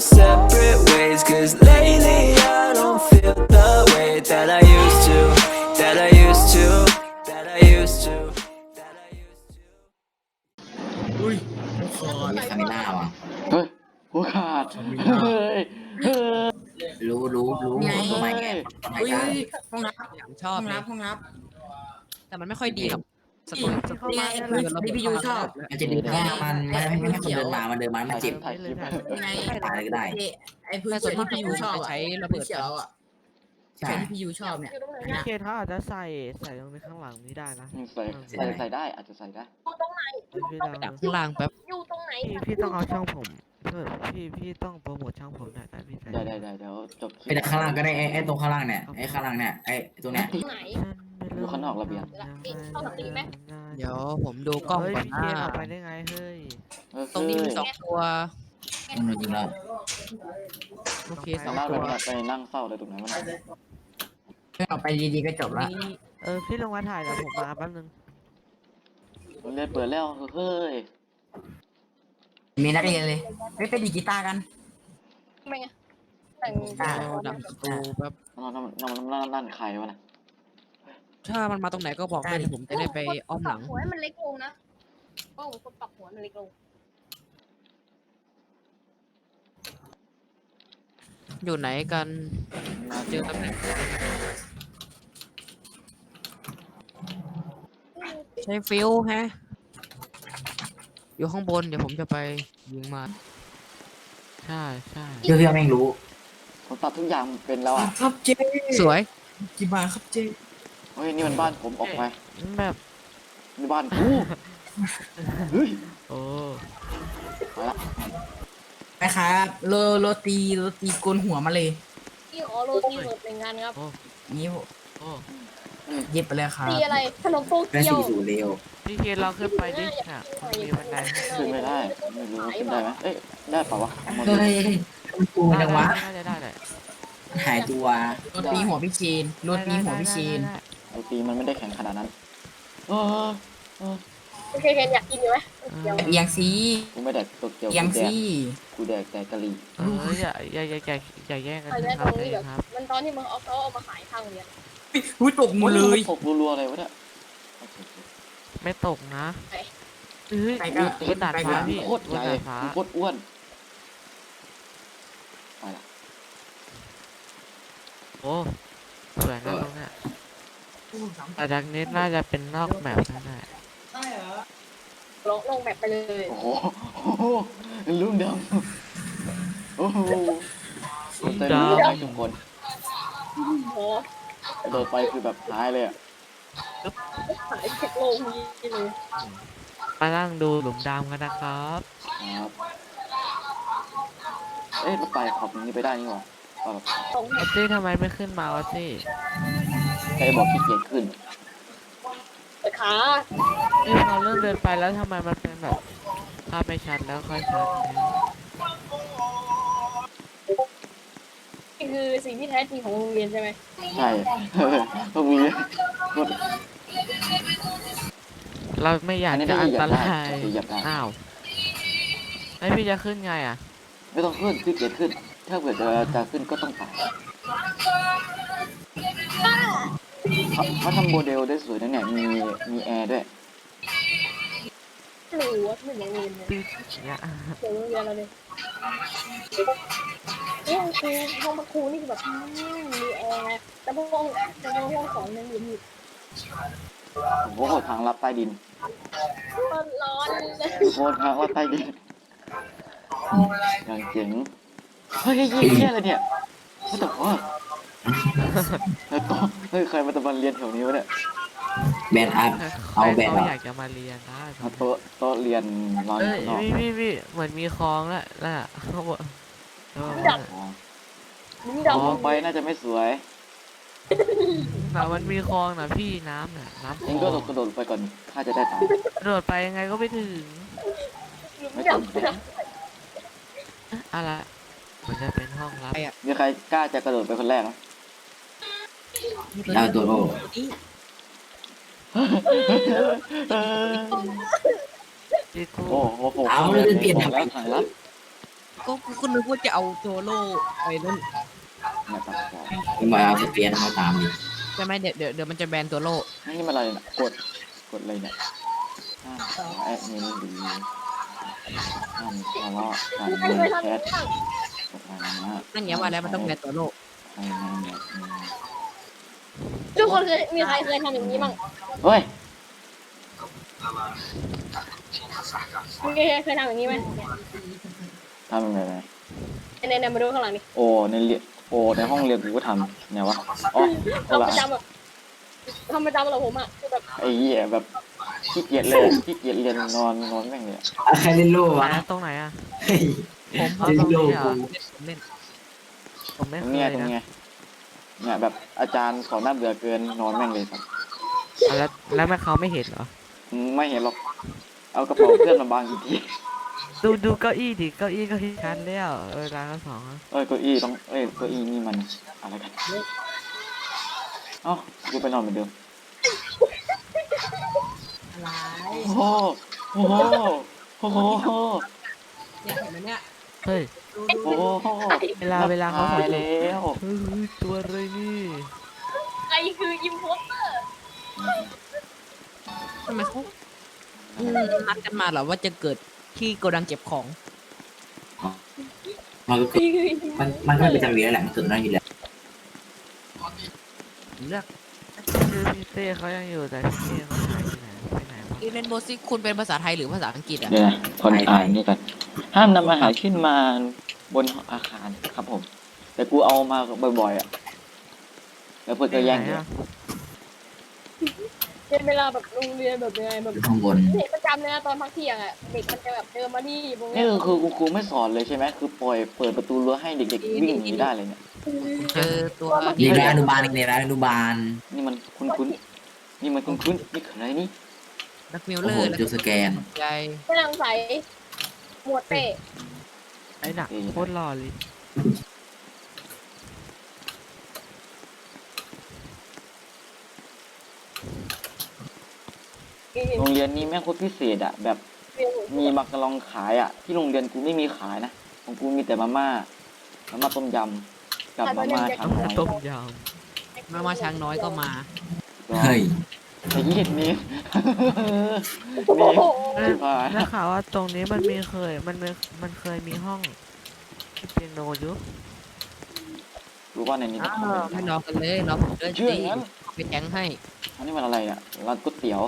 separate ways. Cause lately I don't feel the way that I used to, that I used to, that I used to, that I used to. อุ้ยคอมีคาเมล่าว่ะเฮ้ยหัวขาดเฮ้ยเฮ้ยรู้รู้รู้ไงทำไมไงทำไมอุ้ยได้ห้องรับผมชอห้บองเลรัยบห้องรับ แต่มันไม่ค่อยดีหรอก สตูสตูนี่ไงพื้นที่พี่ยูชอบมันจะดึงหน้ามันไม่ให้ไม่ให้คนเดินมามันเดินมามันเจ็บถ่ายคลิปนี่ไงตายก็ได้ไอ้พื้นที่ที่พี่ยูชอบอะใช้ระเบิดเขียวอะใช่แค่ที่พี่ยูชอบเนี่ยพี่เคเขาอาจจะใส่ใส่ตรงนี้ข้างหลังนี้ได้นะใส่ใส่ใส่ได้อาจจะใส่ได้พี่ลองดักดูข้างล่างแป๊บอยู่ตรงไหนพี่พี่ต้องเอาช่องผมเพื่อพี่พี่ต้องโปรโมทช่องผมหน่อยนะพี่ใส่ได้ได้ได้เดี๋ยวจบคลิไอ้แต่ข้างล่างก็ได้ไอ้ไอ้ตรงข้างล่างเนี่ยไอ้ข้างล่างเนี่ยไอ้ตรงเนี้ยตรงไหนอยู่ข้างนอกระเบียง เข้าหลังดีไหม เดี๋ยวผมดูกล้องเฮ้ยก่อนพี่หเคน้าเอาไปได้ไงเฮ้ย เออตรงนี้มีสองตัวตรงนู้นจริงแล้ว โอเคสสาองมารถตัวไปนั่งเฝ้าอะไรตรงไหนมันเออไปดีๆก็จบละนี่เออพี่ลงมาถ่ายเดี๋ยวผมมาแป๊บนึง เล่นเปิดแล้วเฮ้ย มีนักเรียนเลยไปไปดีดกีตาร์กัน ทำไมอะแต่งอ่าเราดักสตูแป๊บนั่นนั่นนั่นนั่นนั่นใครวะนะถ้ามันมาตรงไหนก็บอกเลยเดี๋ยวผมจะได้ไปอ้อมหลังหัวให้มันเล็กลงนะก็คนปรับหัวมันเล็กลงอยู่ไหนกันเจอตำแหน่งใช้ฟิวฮะ อยู่ข้างบนเดี๋ยวผมจะไปยิงมา ใช่ใช่เพื่อเพื่อแม่งรู้ผมตัดทุกอย่างเป็นแล้วอะครับเจสวยกี่บาทครับเจเฮ้ยนี่มันบ้านผมออกไปแบบนี่บ้านกูเฮ้ยโอ้มาละนะครับโรโรตีโรตีโกนหัวมาเลยที่ขอโรตีเปิดเป็นงานครับ นี่โอ้ เย็บไปเลยครับ ตีอะไรขนมโตได้เกียวสี่ศูนย์เร็วพี่เคเราขึ้นไปดิค่ะมันมีบันไดให้ขึ้นไม่ได้ไม่รู้ว่าขึ้นได้ไหมเอ้ยได้เปล่าวะเอามาดูเฮ้ยมันกูมันจังวะน่าจะได้แหละมันหายตัวโรตีหัวพี่เชนโรตีหัวพี่เชนไอตีมันไม่ได้แข็งขนาดนั้นเออเออโอเคเคนอยากกินอยู่ไหมเกียวเอียงซีกูไม่แดกตัวเกียวเอียงกูแดกซีกูแดกแต่กะหรี่เอออย่าอย่าอย่าอย่าอย่าแย่งกันเอานะเนี้ยคตรับรงใจนี้เย็แบบนครับ มันตอนที่มึงเอาเขาเอามาขายข้างเรียน อุ้ยตกหมดเลยตกรัวๆอะไรวะเนี่ยไม่ตกนะไปเอ้ยไปก็บนดาดไปก็ฟ้าพี่โคตรบใหนญ่ดาดฟ้าโคตรอ้วนไปละโอ้สวยนะตรงเนี้ยแต่จากนี้น่าจะเป็นนอกแบบนั่นแหละลงลงแบบไปเลย โอ้โหโอ้โหลุงดำโอ้โหเต็มเลยนะทุกคนโอ้ โหกระโดดไปคือแบบหายเลยอะขายเทคโลยีเลยมานั่งดูหลุมดำกันนะครับครับเอ๊ะมันไปขอบนี้ไปได้นี่หว่าเอาแบบตรงออจี้ทำไมไม่ขึ้นมาวะจี้ไอ้บอกขี้เกียจขึ้นขานี่พอเริ่มเดินไปแล้วทำไมมันเป็นแบบภาพไม่ชัดแล้วค่อยชัดเนี่ยนี่คือสิ่งที่แท้จริงของโรงเรียนใช่ไหมใช่พวกมีกดเราไม่อยากอันนี้จะไม่อันเหยียตบได้รายเหยียบได้ อ้าวไอพี่จะขึ้นไงอะ ไม่ต้องขึ้นขี้เกียจขึ้น ถ้าเกิดจะจะขึ้นก็ต้องตายเขาเขาทำโมเดลได้สวยนะเนี่ยมีมีแอร์ด้วยไม่รู้ว่าเหมือนโรงเรียนเลยปีเนี่ยเดี๋ยวโรงเรียนเราเลยนี่ ครูห้องพักครูนี่คือแบบอืมมีแอร์แต่พวกห้องแต่พวกห้องสอนยังอยู่มีโอ้โหทางลับใต้ดินร้อนเลยโคตรทางลับใต้ดินอย่างเจ๋งเฮ้ยยี่เยี่ยอะไรเนี่ยไม่ต้องว่าแล้วก็เฮ้ยใครมาตะบันเรียนแถวนี้วะเนี่ยแบนอัพเอาแบบเขาอะอยากจะมาเรียนนะมาโต๊ะโต๊ะเรียนนอนเอ้ยข้างนอกพี่พี่พี่เหมือนมีคลองแล้วน่ะเขาบอกเอออ๋อลิ้นมองดำไปน่าจะไม่สวยแต่มันมีคลองนะพี่น้ำน่ะน้ำคเองลก็องโดดกระโดดไปก่อนข้าจะได้ตังค์กระโดดไปยังไงก็ไม่ถึงไม่ลิ้นต้องดำอะไรมันจะเป็นห้องลับมีใครกล้าจะกระโดดไปคนแรกไหมดาวตัวโลจีกูโอ้โหโอ้โหเอาเลยเปลี่ยนบอกแล้วทางลับก็กูก็นึกว่าจะเอาโซโล่ไปนั่น มาตัดต่อนี่มาเอาสเปียนมาตามดิใช่ไหมเดี๋ยวเดี๋ยวเดี๋ยวมันจะแบนโซโล่นี่มันอะไรเนี่ยกดกดอะไรเนี่ยห้ามขอแอดมินหรือห้ามทะเลาะกันใครบเคยนทำอแชย่างทนี้บ้างสถานะนั่นไงว่าแล้วมันต้องแบนโซโล่ภายในแบบนี้ทุกคนเคยมีใครเคยทำอย่างนี้บ้างเฮ้ยมีใครเคยทำอย่างนี้ไหมทำยังไงไหมในในมาดูข้างหลังดิโอ้ในเรียน โอ้ในห้องเรียนกูก็ทำไงวะอ๋อคนทำปละระจำแบบทำประจำเหรอผมอะคือแบบไอ้เหี้ยแบบขี้เกียจเลยอะขี้เกียจเรียนนอนนอนแม่งเลยอะใครเล่นโล่ไหนวะอะตรงไหนอะเฮ้ยผมพอเล่นตรงโล่นี้อะกูผมเล่น ผมไม่ตรเคงเนี้ยยตรงนะเนี้ยเนี่ยแบบอาจารย์สอนน่าเบื่อเกินนอนแม่งเลยครับอะแล้วแล้วแม่เขาไม่เห็นเหรอ ไม่เห็นหรอกเอากระเป๋าเพื่อนมาบังอีกที ดูดูเก้าอี้ดิเก้าอี้ก็ที่ชั้นแล้วเออร้านละสองอะเอ้ยเก้าอี้ต้องเอ้ยเก้าอี้นี่มันอะไรกันเอ้ากูไปนอนเหมือนเดิมอะไรโอ้โหโอ้โหโอ้โหเนี่ยเห็นไหมเนี่ยเฮ้ยดูดูโอ้โหเวลาเวลาเขาตายแล้วเฮ้ยตัวอะไรนี่ใครคืออิมโพสเตอร์ทำไมเขาอืมนัดกันมาเหรอว่าจะเกิด ที่โกดังเก็บของ มันก็ใครคืออิมโพสเตอร์มันมันก็เป็นประจำอยู่แล้วแหละมันเกิดนั่นอยู่แล้วเลือกคือพี่เต้เขายังอยู่แต่พี่เต้เขาหายไปไหนไปไหนวะอีเลนโบซิคุณเป็นภาษาไทยหรือภาษาอังกฤษอะ เดี๋ยวนะทนอ่านนี่กันห้ามนำอาหารขึ้นมาบนอาคารครับผม แต่กูเอามาบ่อยๆอะ แล้วเพื่อนก็แย่งไหนเลยอะ เป็นเวลาแบบโรงเรียนแบบยังไงแบบข้างบน เด็กประจำเลยนะตอนพักเที่ยงอะเด็กมันจะแบบเดินมาที่ตรงนี่เนี้ยคือคุณครูไม่สอนเลยใช่ไหมคือปล่อยเปิดประตูรั้วให้เด็กๆวิ่งหนีได้เลยเนี่ยเจอตัวเรียนร้านอนุบาลเรียนร้านอนุบาลนี่มันคุ้นๆนี่มันคุ้นๆนี่คืออะไรนี่นักมิลโอ้เลอโหร์และจุดสแกนใจไม่ต้องใส่หมวดเป้ไอ้หนักโคตรหล่อเลย โรงเรียนนี้แม่งโคตรพิเศษอะแบบเรียนมีมักกะลองขายอะที่โรงเรียนกูไม่มีขายนะของกูมีแต่มาม่ามาม่าต้มยำกับมาม่าช้างน้อยต้มยมามาช้างน้อยก็มาเฮ้ยไอ้ยี่นี่โอ้โหำเอ้ยได้ข่าวว่าตรงนี้มันมีเคย มันมีมันเคยมีห้องที่เปียโนอยู่รู้ว่าในนี้อ้าจะทำอะไรวไม่รอกันเลยรอผมเดินเชื่อสิงั้นไปแทงให้อันนี้มันอะไรอะร้านก๋วยเตี๋ยว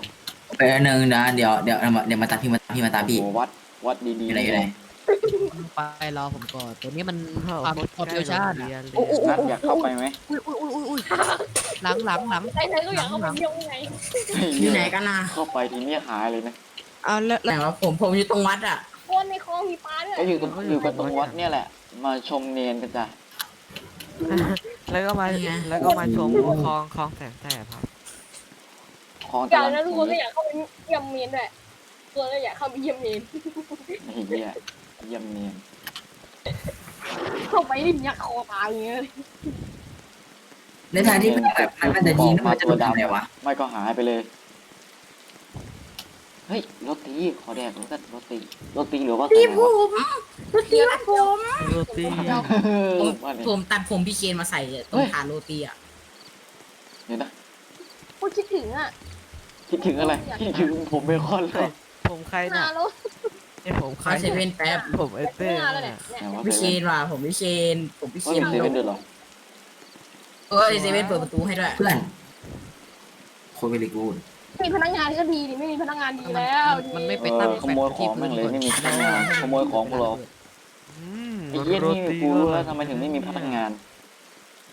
ไปอันหนึ่งนะเดี๋ยวเดี๋ยวเอามาเดี๋ยวมาตามพี่มาพี่มาตามพี่โอ้วัดวัดดีๆอะไรอะไรไปรอผมก่อนตัวนี้มันเออความโคตรความใกล้เชี่ยวโรชางญเรียอะนเลยนัดอยากเข้าไปไหมอุ้ยอุ้ยอุ้ยอุ้ยอุ้ยหลังหลังหลังใครใครก็อยากเข้าไปเที่ยวไงอยู่ไหนกันนะเข้าไปทีนี้หายเลยนะเอาแล้วไหนแล้ววะผมผมอยู่ตรงวัดอะคนในคลองมีปลาด้วยก็อยู่กันอยู่กันตรงวัดเนี่ยแหละ มาชมเนนกันจ้ะแล้วก็มานี่ไงแล้วก็มาชมคลองคลองแสนแสบครับ ของอยากนะทุกคนก็อยากเข้าไปเยี่ยมเมียนด้วยตัวก็อยากเข้าไปเยี่ยมเมียนไอ้เหี้ยเยี่ยมเนียนเข้าไปนี่ยักคอตายอย่างเงี้ยในทางที่มันแบบมันมันจะยิงแล้วมันจะโดนทำไงวะไม่ก็หายไปเลย เฮ้ยโรตีขอแดกโรตีโรตีโรตีหรือว่าพี่ไงผวะมรถตีรัดผมโรตีผมว่าเนี่ยผมตัดผมพี่เคนมาใส่ตรงฐานโรตีอะเดี๋ยวนะ พูดคิดถึงอะ คิดถึงอะไร คิดถึงผมเบคอนเลย ผมใครนาน่ะแล้วไอผมใครเข้าเซเว่นแป๊บผมไอเต้นาแล้วน่ะเนี่ยไหนเนี่ยวะพี่เซเคนเว่นว่ะผมพี่เคนผมพี่เฮ้เคนยเซเว่นด้วยเหรอเอ้ยเซเว่นเปิดประตูให้ด้วยเพื่อนโคตรเวลิกูดมีพนักงานก็ดีดิไม่มีพนักงานดีแล้วมันไม่ไปเอตั้งอขโมยของแม่งเลยไม่มีพนักงานขโมยของพวกเราอืมไอ้เหี้ยโรนี่ตีกูรู้แล้วทำไมถึงไม่มีพนักงาน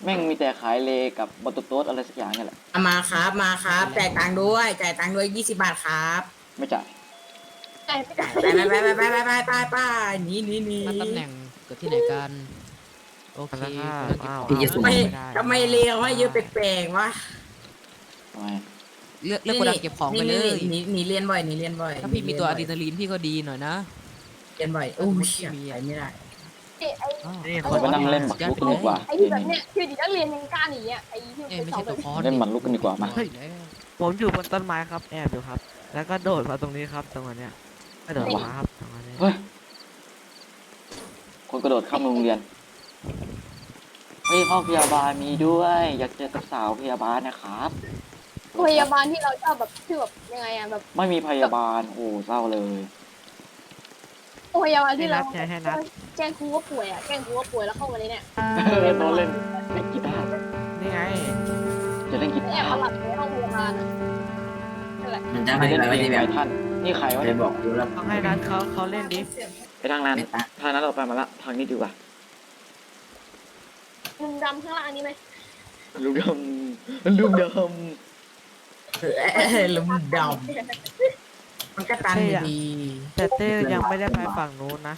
แม่งมีแต่ขายเลกับบอตโต๊ดอะไรสักอย่างเนี่ยแหละเอามาครับมาครับจ่ายตังค์ด้วยจ่ายตังค์ด้วยยี่สิบบาทครับไม่จ่ายแต่ไม่ได้ไปไปไปไปไปไปไปไปหนีหนีหนีมาตำแหน่งเกิดที่ไหนกัน โอเคแล้วก็เรื่องเก็บอ้าวของทำไมทำไมเลี้ยวให้เยอะแปลกๆวะทำไมเลือกเลือกโกดังเก็บของไปเลยหนีหนีเรียนบ่อยหนีเรียนบ่อยถ้าพี่มีตัวอะดรีนาลีนพี่ก็ดีหน่อยนะ เรียนบ่อยโอ้ยเชี่ยไปไม่ได้ ไอ้อ้าวนี่ขอไปนั่งเล่นหมากรุกกันดีกว่าไอ้ที่แบบเนี้ยคือดีนักเรียนยังกล้าหนีอะไอ้ที่เอ้ยเป็นไม่สอใช่งแบตัวบคอนเล่นหมากรุกกันดีกว่ามาเฮ้ยผมอยู่บนต้นไม้ครับแอบอยู่ครับ แล้วก็โดดมาตรงนี้ครับตรงอันเนี้ยกระโดดมาครับตรงอันนี้เฮ้ยคนกระโดดข้ามโรงเรียนเฮ้ยห้องพยาบาลมีด้วย อยากเจอกับสาวพยาบาลนะครับ พยาบาลที่เราชอบแบบที่แบบยังไงอะแบบไม่มีพยาบาลโอ้เศร้าเลย พยาบาลให้ที่นัเราดใช้ให้นัด แจ้งครูว่าป่วยอะแจ้งครูว่าป่วยแล้วเข้ามาเลยเนี่ยตอนเล่นเล่นกีตาร์นี่ไงจะเล่นกีตาแอบตามาร์หลับในห้องพยาบาลอะนั่นแหละมันจะไม่ไม่ได้ได้เล่นไม่ได้แบบททันนี่ใครวะจะเนี่ยบอกดูแล้วต้องให้นัดเขาเขาเล่นดิไปทางนั้นทางนั้นเราไปมาละทางนี้ดีกว่ามุมดำข้างล่างนี้ไหมลุงดำลุงดเออลุมดำมันก็ตันอยู่ดีแต่เต้ยังไม่ได้ไปฝั่งนู้นนะ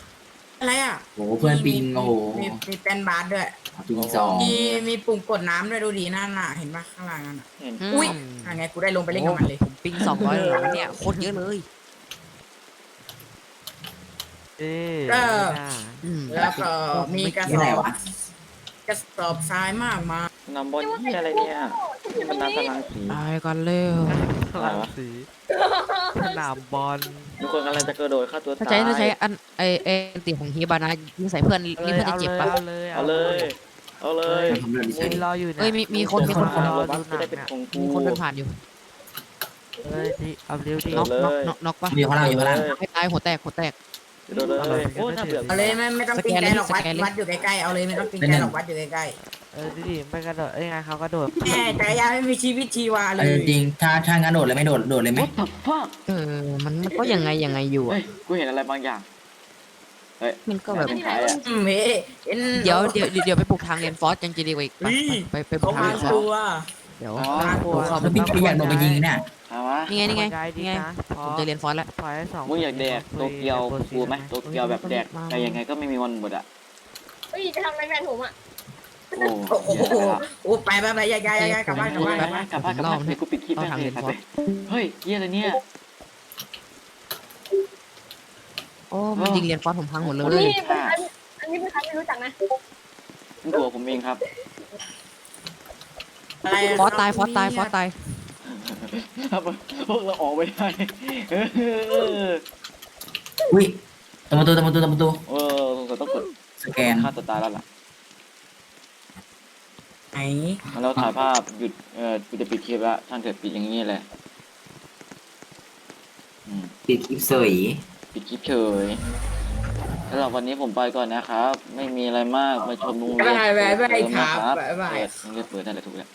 อะไรอะโอ้โหเพื่อนปิงโอ้โหมีมีแป้นบาสด้วย ปิงสองมีมีปุ่มกดน้ำด้วยดูดีนั่นน่ะเห็นปะข้างล่างนั่นน่ะำเห็นอุ้ยอันไงกูได้ลงไปเล่นกับมันเลยผมปิงสองร้อยเลยเนี่ยโคตรเยอะเลยเต้ไม่น่าอืมแล้วก็มีกระสที่ไหนอบวะกระสอบทรายมากมายนำบอลที่อะไรเนี่ยนี่มันน้ำตารางสีตายกันเร็ว พลังสีสนามบอลทุกคนกำลังจะกระโดดฆ่าตัวถ้าตายใช้ถ้าใช้อันไอเออันติของฮีบานะยิงใส่เพื่อนนี่เพื่อนจะเจ็บปะเอาเลยเอาเลย เอาเลยผมเดินเฉยืยนรออยู่เนี่ยเอ้ยมีมีคนมีคนรอโรดูบัสหจะนังได้เป็นเนี่ยของกูมีคนเดินผ่านอยู่เอ้ยดิเอาเร็วดิน็อกน็อกน็อกน็อกปะอยู่ข้างล่างอยู่ข้างล่างไม่ตายหัวแตกหัวแตกกระ โดดเลยโอ้น่าเบื่อเอาเลยไม่ไม่ต้องสปิงแกนใจเลยหรอกวัดสแกนเลยวัดอยู่ใกล้ๆเอาเลยไม่ต้องปิงใจหรอกวัดอยู่ใกล้เออดิดิไม่กระโดดเอ้ยไงเขากระโดด ๆแม่จักรยานไม่มีชีวิตชีวาเลเอยอจริงถ้าถ้างั้นโดดเลยไหม่โดดโดดเลยไหม What the fuck เออมันมันก็ยังไงยังไงอยู่เฮ้อะยกูเห็นอะไรบางอย่างเฮ้ยมันก็แบบเป็นใครอะอืมเฮ้เอ็นเดี๋ยวเดี๋ยวเดี๋ยวเดี๋ยวไปปลุกทางเรียนฟอสยังจะดีกว่าอีกไปไปไปไปปลุเขากทางมาเรียนฟอสตัว เดี๋ยวอ๋อน่ากลัวแล้วพี่พี่อยากโดนไปยิงเนี่ยเอาวะ นี่ไงนี่ไงใจดีนี่ไงนะพอผมจะเรียนฟอสแล้วปล่อยให้สองมึงอยากแดกโตเกียวกูไหมโตเกียวแบบแดกแต่ยังไงก็ไม่มีวันหมดอะเฮ้ยจะทำอะไรแฟนผมอะโอ้โอ้โหโอ้ไปไปไปย้ายย้ายย้ายกลับบ้านกลับบ้านกลับบ้านกลับบ้านกลับบ้านเดี๋ยวกูปิดคลิปแม่งเลยไปเฮ้ยเฮียอะไรเนี่ยโอ้มันยิงเรียนฟอสผมพังหมดเลยนี่เป็นใครอันนี้เป็นใครไม่รู้จักนะมันตัวผมเองครับ อะไรฟอสตายฟอสตายฟอสตายครับพวกเราออกไม่ได้เอออุ้ยตบประตูตบประตูตบประตูเออสงสัยต้องกดสแกนฆ่าตัวตายแล้วล่ะไหนแล้วถ่ายภาพหยุดเออกูจะปิดคลิปละช่างเถิดปิดอย่างนี้เลยอืมปิดคลิปเสยปิดคลิปเฉยสำหรับวันนี้ผมไปก่อนนะครับ ไม่มีอะไรมากมาชมโรงเรียนบายบายบายเปิดเทอมครับนะครับบายบายเปิดโรงเรียนเปิดนั่นแหละถูกแล้ว